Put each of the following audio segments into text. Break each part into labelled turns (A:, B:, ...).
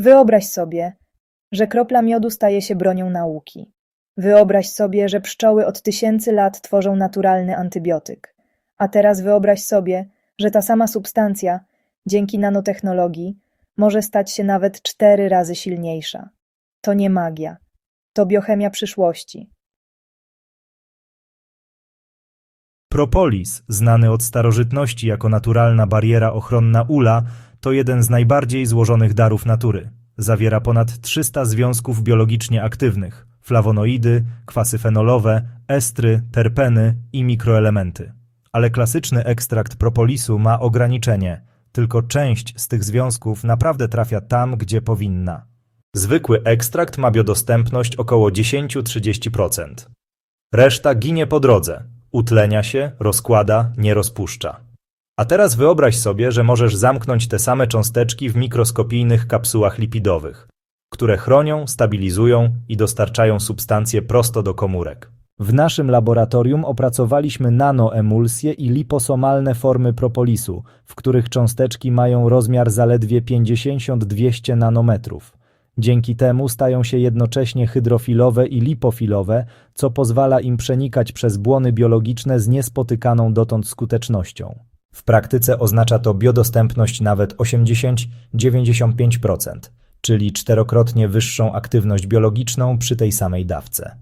A: Wyobraź sobie, że kropla miodu staje się bronią nauki. Wyobraź sobie, że pszczoły od tysięcy lat tworzą naturalny antybiotyk. A teraz wyobraź sobie, że ta sama substancja, dzięki nanotechnologii, może stać się nawet cztery razy silniejsza. To nie magia. To biochemia przyszłości.
B: Propolis, znany od starożytności jako naturalna bariera ochronna ula, to jeden z najbardziej złożonych darów natury. Zawiera ponad 300 związków biologicznie aktywnych, flawonoidy, kwasy fenolowe, estry, terpeny i mikroelementy. Ale klasyczny ekstrakt propolisu ma ograniczenie. Tylko część z tych związków naprawdę trafia tam, gdzie powinna. Zwykły ekstrakt ma biodostępność około 10-30%. Reszta ginie po drodze, utlenia się, rozkłada, nie rozpuszcza. A teraz wyobraź sobie, że możesz zamknąć te same cząsteczki w mikroskopijnych kapsułach lipidowych, które chronią, stabilizują i dostarczają substancje prosto do komórek. W naszym laboratorium opracowaliśmy nanoemulsje i liposomalne formy propolisu, w których cząsteczki mają rozmiar zaledwie 50-200 nanometrów. Dzięki temu stają się jednocześnie hydrofilowe i lipofilowe, co pozwala im przenikać przez błony biologiczne z niespotykaną dotąd skutecznością. W praktyce oznacza to biodostępność nawet 80-95%, czyli czterokrotnie wyższą aktywność biologiczną przy tej samej dawce.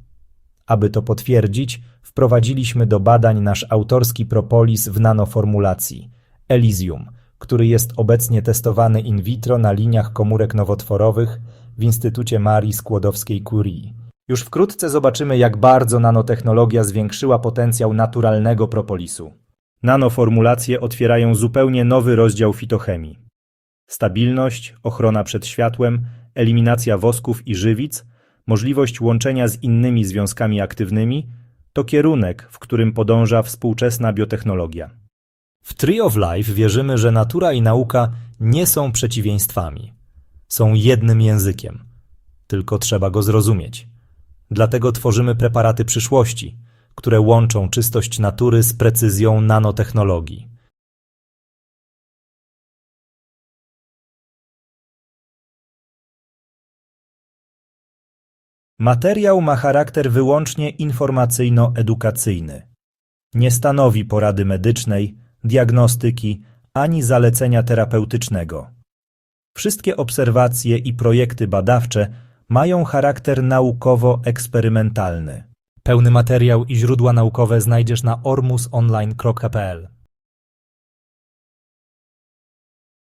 B: Aby to potwierdzić, wprowadziliśmy do badań nasz autorski propolis w nanoformulacji Elysium, który jest obecnie testowany in vitro na liniach komórek nowotworowych w Instytucie Marii Skłodowskiej-Curie. Już wkrótce zobaczymy, jak bardzo nanotechnologia zwiększyła potencjał naturalnego propolisu. Nanoformulacje otwierają zupełnie nowy rozdział fitochemii. Stabilność, ochrona przed światłem, eliminacja wosków i żywic, możliwość łączenia z innymi związkami aktywnymi to kierunek, w którym podąża współczesna biotechnologia. W Tree of Life wierzymy, że natura i nauka nie są przeciwieństwami. Są jednym językiem. Tylko trzeba go zrozumieć. Dlatego tworzymy preparaty przyszłości, które łączą czystość natury z precyzją nanotechnologii. Materiał ma charakter wyłącznie informacyjno-edukacyjny. Nie stanowi porady medycznej, diagnostyki ani zalecenia terapeutycznego. Wszystkie obserwacje i projekty badawcze mają charakter naukowo-eksperymentalny. Pełny materiał i źródła naukowe znajdziesz na ormusonline.pl.